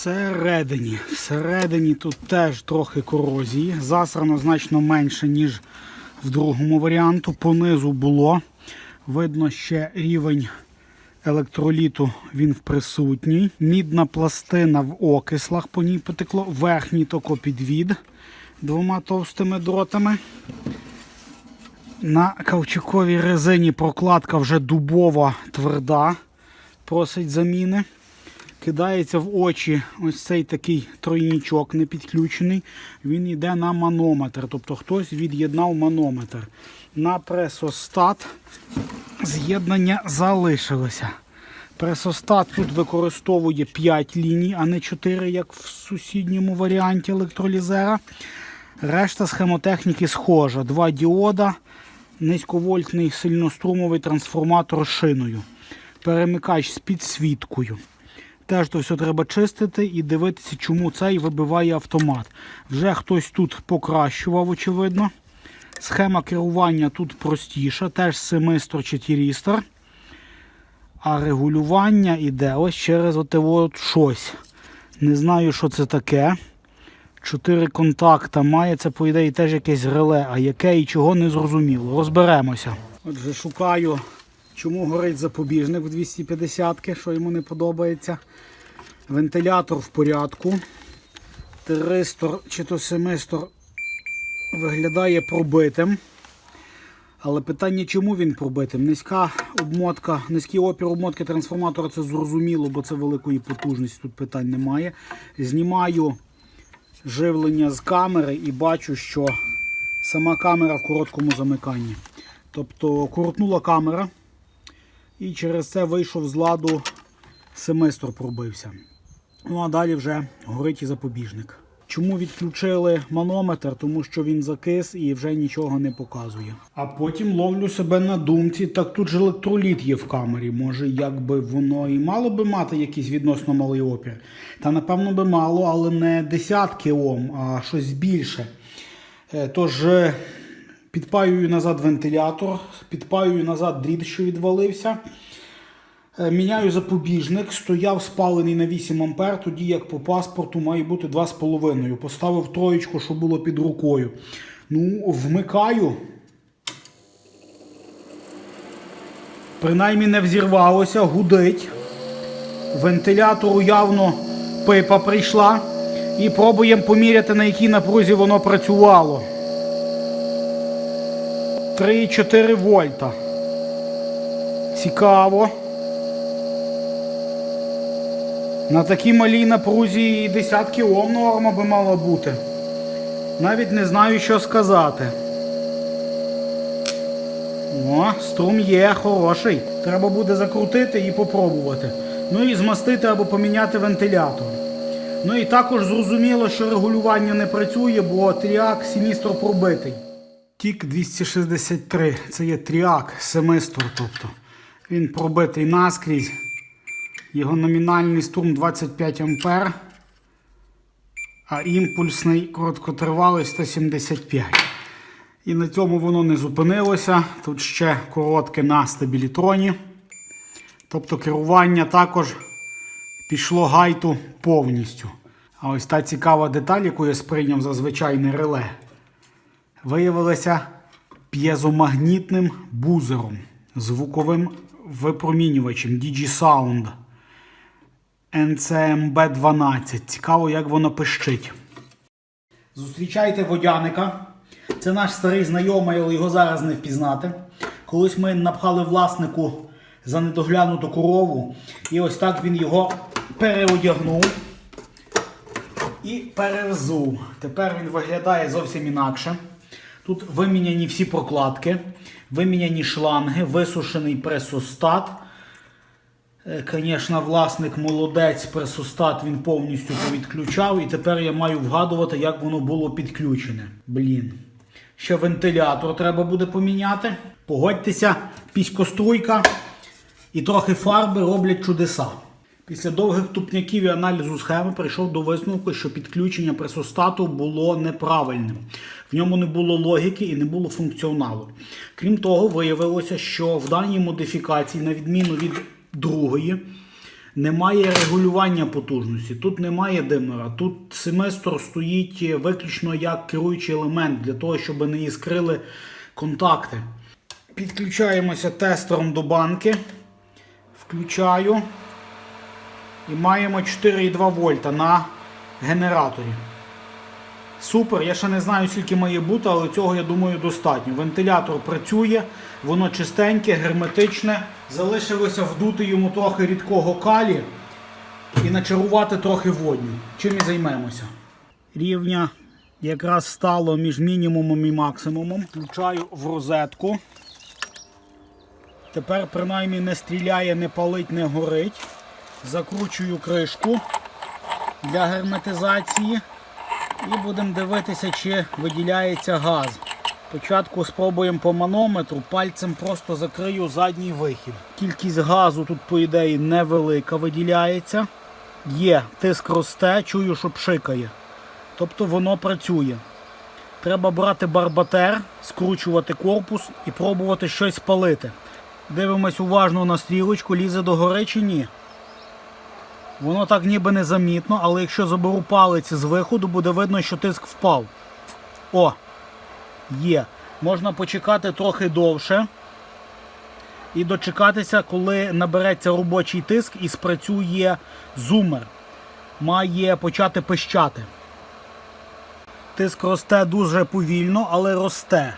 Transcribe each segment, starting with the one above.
Всередині. Всередині тут теж трохи корозії. Засрано значно менше, ніж в другому варіанту. Понизу було. Видно ще рівень електроліту він присутній. Мідна пластина в окислах по ній потекло. Верхній токопідвід двома товстими дротами. На кавчуковій резині прокладка вже дубова тверда, просить заміни. Кидається в очі ось цей такий тройнічок не підключений. Він йде на манометр, тобто хтось від'єднав манометр. На пресостат з'єднання залишилося. Пресостат тут використовує 5 ліній, а не 4, як в сусідньому варіанті електролізера. Решта схемотехніки схожа. Два діода, низьковольтний сильнострумовий трансформатор шиною, перемикач з підсвіткою. Теж то все треба чистити і дивитися, чому цей вибиває автомат. Вже хтось тут покращував, очевидно. Схема керування тут простіша, теж семистор четирістор. А регулювання йде ось через оте от щось. Не знаю, що це таке. Чотири контакта має, це, по ідеї, теж якесь реле, а яке і чого не зрозуміло. Розберемося. Отже, шукаю, чому горить запобіжник в 250-ки, що йому не подобається. Вентилятор в порядку. Тиристор чи то семистор виглядає пробитим. Але питання, чому він пробитим? Низька обмотка, низький опір обмотки трансформатора це зрозуміло, бо це великої потужності, тут питань немає. Знімаю живлення з камери і бачу, що сама камера в короткому замиканні. Тобто крутнула камера і через це вийшов з ладу семестр пробився. Ну а далі вже горить і запобіжник. Чому відключили манометр? Тому що він закис і вже нічого не показує. А потім ловлю себе на думці, так тут же електроліт є в камері. Може, якби воно і мало би мати якийсь відносно малий опір. Та напевно би мало, але не десятки Ом, а щось більше. Е, Тож е, підпаюю назад вентилятор, підпаюю назад дріт, що відвалився. Е, Міняю запобіжник, стояв спалений на 8 ампер, тоді як по паспорту має бути 2,5. Поставив троєчку, що було під рукою. Ну, вмикаю. Принаймні не взірвалося, гудить. Вентилятору явно пипа прийшла. І пробуємо поміряти, на якій напрузі воно працювало. 3,4 вольта. Цікаво. На такій малій напрузі і десятки Ом норма би мала бути. Навіть не знаю, що сказати. О, струм є хороший. Треба буде закрутити і попробувати. Ну і змастити або поміняти вентилятор. Ну і також зрозуміло, що регулювання не працює, бо тріак сіністр пробитий. Тік 263. Це є тріак семистор, тобто. Він пробитий наскрізь. Його номінальний струм 25 А, а імпульсний короткотривалий 175. І на цьому воно не зупинилося. Тут ще коротке на стабілітроні. Тобто керування також пішло гайту повністю. А ось та цікава деталь, яку я сприйняв за звичайне реле, виявилася п'єзомагнітним бузером, звуковим випромінювачем DigiSound. NCMB12. Цікаво, як воно пищить. Зустрічайте водяника. Це наш старий знайомий, але його зараз не впізнати. Колись ми напхали власнику за недоглянуту корову. І ось так він його переодягнув і перевзув. Тепер він виглядає зовсім інакше. Тут виміняні всі прокладки, виміняні шланги, висушений пресостат. Звісно, власник молодець, пресостат він повністю повідключав. І тепер я маю вгадувати, як воно було підключене. Блін. Ще вентилятор треба буде поміняти. Погодьтеся, піськоструйка і трохи фарби роблять чудеса. Після довгих тупняків і аналізу схеми прийшов до висновку, що підключення пресостату було неправильним. В ньому не було логіки і не було функціоналу. Крім того, виявилося, що в даній модифікації, на відміну від другої, Немає регулювання потужності, тут немає димера. Тут семестр стоїть виключно як керуючий елемент для того, щоб не іскрили контакти. Підключаємося тестером до банки. Включаю. І маємо 4,2 вольта на генераторі. Супер, я ще не знаю, скільки має бути, але цього, я думаю, достатньо. Вентилятор працює, воно чистеньке, герметичне. Залишилося вдути йому трохи рідкого калі і начарувати трохи водню. Чим і займемося. Рівня якраз стало між мінімумом і максимумом. Включаю в розетку. Тепер принаймні не стріляє, не палить, не горить. Закручую кришку для герметизації. І будемо дивитися, чи виділяється газ. Спочатку спробуємо по манометру, пальцем просто закрию задній вихід. Кількість газу тут, по ідеї, невелика виділяється. Є, тиск росте, чую, що пшикає. Тобто воно працює. Треба брати барбатер, скручувати корпус і пробувати щось спалити. Дивимось уважно на стрілочку, лізе до гори чи ні. Воно так ніби незамітно, але якщо заберу палець з виходу, буде видно, що тиск впав. О! Є. Можна почекати трохи довше. І дочекатися, коли набереться робочий тиск і спрацює зумер. Має почати пищати. Тиск росте дуже повільно, але росте.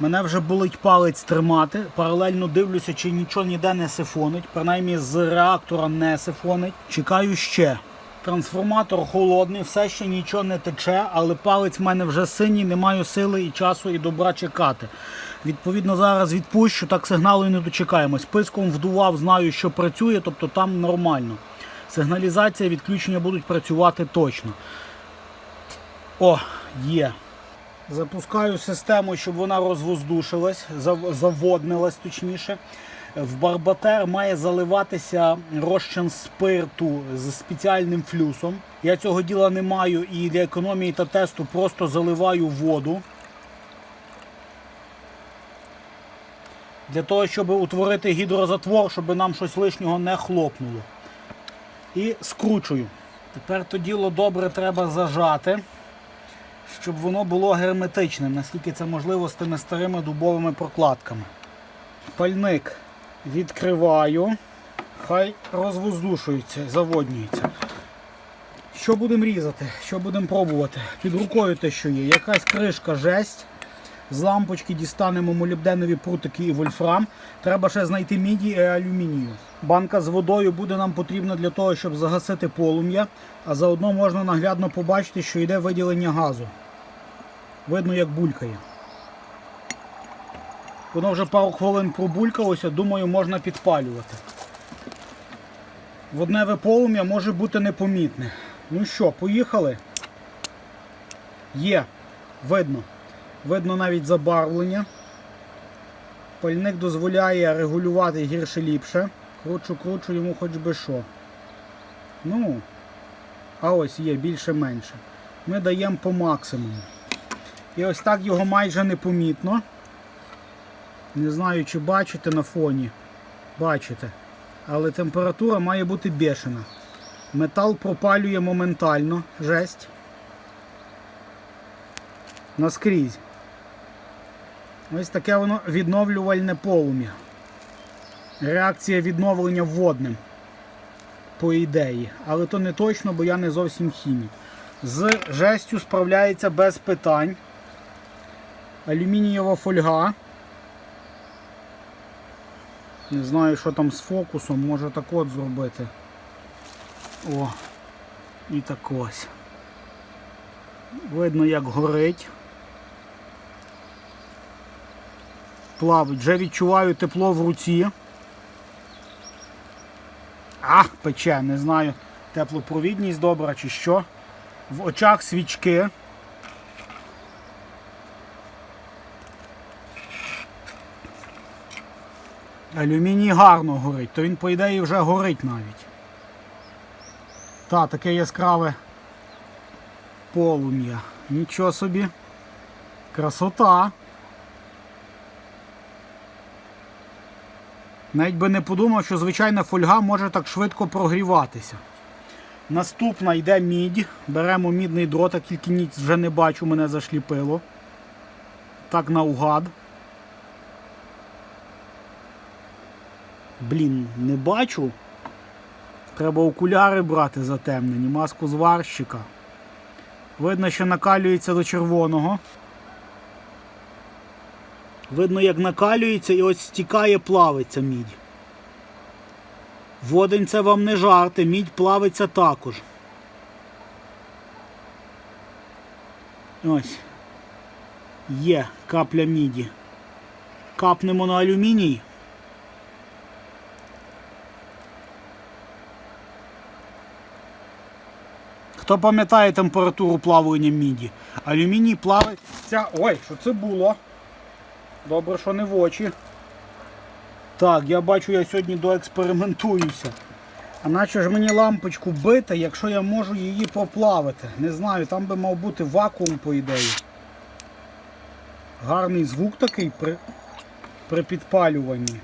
Мене вже болить палець тримати. Паралельно дивлюся, чи нічого ніде не сифонить. Принаймні з реактора не сифонить. Чекаю ще. Трансформатор холодний, все ще нічого не тече, але палець в мене вже синій, не маю сили і часу і добра чекати. Відповідно, зараз відпущу, так сигналу і не дочекаємось. Писком вдував, знаю, що працює, тобто там нормально. Сигналізація, відключення будуть працювати точно. О, є. Запускаю систему, щоб вона розвоздушилась, заводнилась точніше. В барбатер має заливатися розчин спирту з спеціальним флюсом. Я цього діла не маю і для економії та тесту просто заливаю воду. Для того, щоб утворити гідрозатвор, щоб нам щось лишнього не хлопнуло. І скручую. Тепер то діло добре треба зажати щоб воно було герметичним, наскільки це можливо з тими старими дубовими прокладками. Пальник відкриваю, хай розвоздушується, заводнюється. Що будемо різати? Що будемо пробувати? Під рукою те, що є. Якась кришка жесть. З лампочки дістанемо молібденові прутики і вольфрам. Треба ще знайти міді і алюмінію. Банка з водою буде нам потрібна для того, щоб загасити полум'я, а заодно можна наглядно побачити, що йде виділення газу. Видно, як булькає. Воно вже пару хвилин пробулькалося, думаю, можна підпалювати. Водневе полум'я може бути непомітне. Ну що, поїхали? Є, видно. Видно навіть забарвлення. Пальник дозволяє регулювати гірше ліпше. Кручу, кручу йому хоч би що. Ну, а ось є більше-менше. Ми даємо по максимуму. І ось так його майже непомітно. Не знаю, чи бачите на фоні. Бачите. Але температура має бути бешена. Метал пропалює моментально. Жесть. Наскрізь. Ось таке воно відновлювальне полум'я. Реакція відновлення водним. По ідеї. Але то не точно, бо я не зовсім хімік. З жестю справляється без питань. Алюмінієва фольга. Не знаю, що там з фокусом, може так от зробити. О, і так ось. Видно, як горить. Плавить. Вже відчуваю тепло в руці. А, пече, не знаю, теплопровідність добра чи що. В очах свічки. Алюміній гарно горить, то він, по ідеї, вже горить навіть. Та, таке яскраве полум'я. Нічого собі. Красота. Навіть би не подумав, що звичайна фольга може так швидко прогріватися. Наступна йде мідь. Беремо мідний дротик, тільки ніч вже не бачу, мене зашліпило. Так наугад. Блін, не бачу. Треба окуляри брати затемнені, маску зварщика. Видно, що накалюється до червоного. Видно, як накалюється і ось стікає, плавиться мідь. Водень це вам не жарти, мідь плавиться також. Ось. Є капля міді. Капнемо на алюміній. Хто пам'ятає температуру плавання міді? Алюміній плавиться. Ой, що це було? Добре, що не в очі. Так, я бачу, я сьогодні доекспериментуюся. А наче ж мені лампочку бити, якщо я можу її поплавити. Не знаю, там би мав бути вакуум, по ідеї. Гарний звук такий при, при підпалюванні.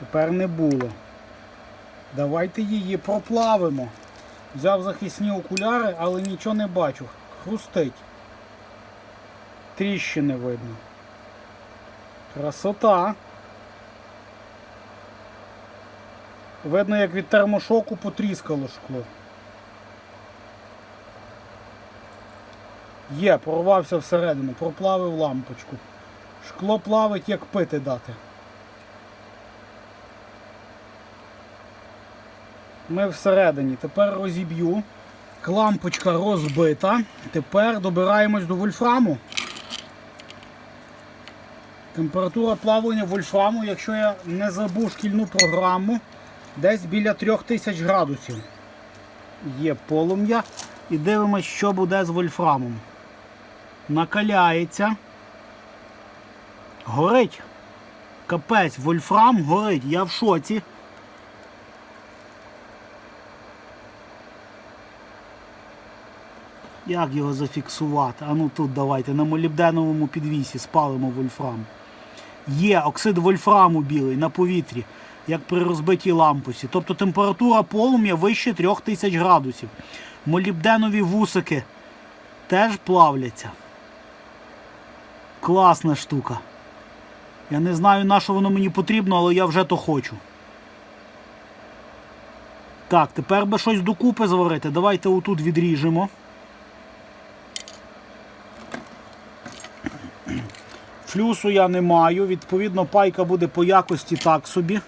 Тепер не було. Давайте її проплавимо. Взяв захисні окуляри, але нічого не бачу. Хрустить. Тріщини видно. Красота. Видно, як від термошоку потріскало шкло. Є, порвався всередину, проплавив лампочку. Шкло плавить, як пити дати. Ми всередині. Тепер розіб'ю. Лампочка розбита. Тепер добираємось до вольфраму. Температура плавлення вольфраму, якщо я не забув шкільну програму, десь біля 3000 градусів. Є полум'я. І дивимось, що буде з вольфрамом. Накаляється. Горить. Капець, вольфрам горить. Я в шоці. Як його зафіксувати? А ну тут давайте на молібденовому підвісі спалимо вольфрам. Є оксид вольфраму білий на повітрі, як при розбитій лампусі. Тобто температура полум'я вище 3000 градусів. Молібденові вусики теж плавляться. Класна штука. Я не знаю, на що воно мені потрібно, але я вже то хочу. Так, тепер би щось докупи зварити. Давайте отут відріжемо. Флюсу я не маю, відповідно, пайка буде по якості так собі.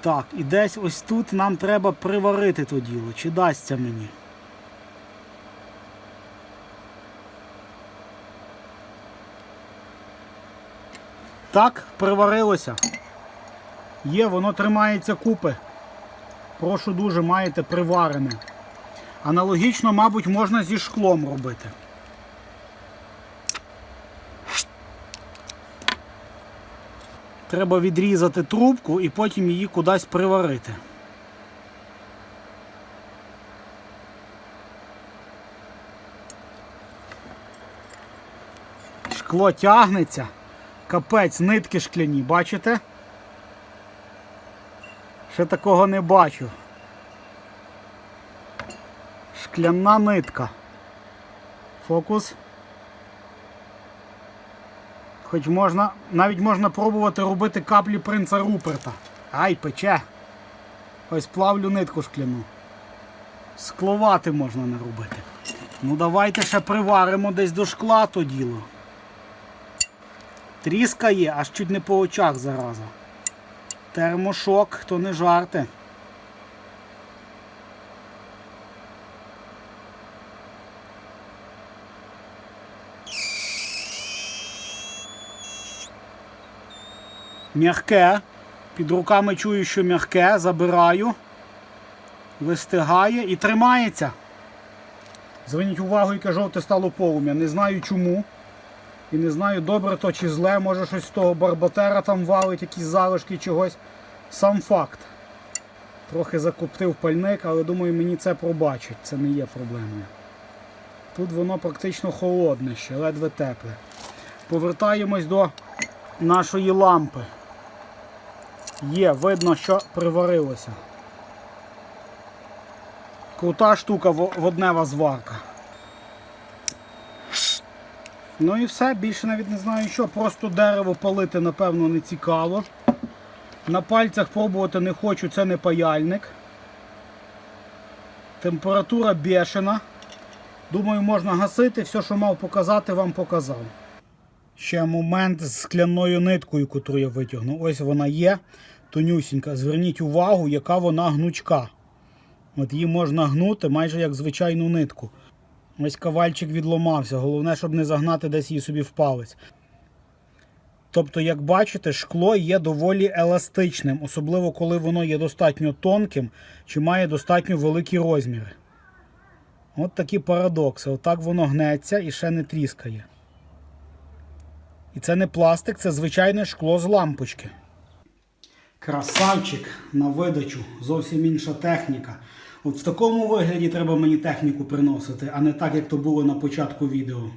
Так, і десь ось тут нам треба приварити то діло. Чи дасться мені? Так, приварилося. Є, воно тримається купи. Прошу дуже, маєте приварене. Аналогічно, мабуть, можна зі шклом робити. Треба відрізати трубку і потім її кудись приварити. Шкло тягнеться. Капець, нитки шкляні, бачите? Ще такого не бачу. Шкляна нитка. Фокус. Хоч можна, навіть можна пробувати робити каплі принца Руперта. Ай, пече. Ось плавлю нитку шкляну. Скловати можна не робити. Ну давайте ще приваримо десь до шкла то діло. Тріска є, аж чуть не по очах зараза. Термошок, то не жарти. М'яке. Під руками чую, що м'яке, забираю, вистигає і тримається. Зверніть увагу, яке жовте стало полум'я. Не знаю чому. І не знаю, добре то чи зле, може щось з того барботера там валить, якісь залишки чогось. Сам факт. Трохи закоптив пальник, але думаю, мені це пробачить, це не є проблемою. Тут воно практично холодне ще, ледве тепле. Повертаємось до нашої лампи. Є, видно, що приварилося. Крута штука воднева зварка. Ну і все, більше навіть не знаю що. Просто дерево палити, напевно, не цікаво. На пальцях пробувати не хочу, це не паяльник. Температура бешена. Думаю, можна гасити. Все, що мав показати, вам показав. Ще момент з скляною ниткою, яку я витягнув. Ось вона є, тонюсінька. Зверніть увагу, яка вона гнучка. От її можна гнути майже як звичайну нитку. Ось кавальчик відломався. Головне, щоб не загнати десь її собі в палець. Тобто, як бачите, шкло є доволі еластичним, особливо коли воно є достатньо тонким чи має достатньо великі розміри. От такі парадокси. Отак воно гнеться і ще не тріскає. І це не пластик, це звичайне шкло з лампочки. Красавчик на видачу, зовсім інша техніка. От в такому вигляді треба мені техніку приносити, а не так, як то було на початку відео.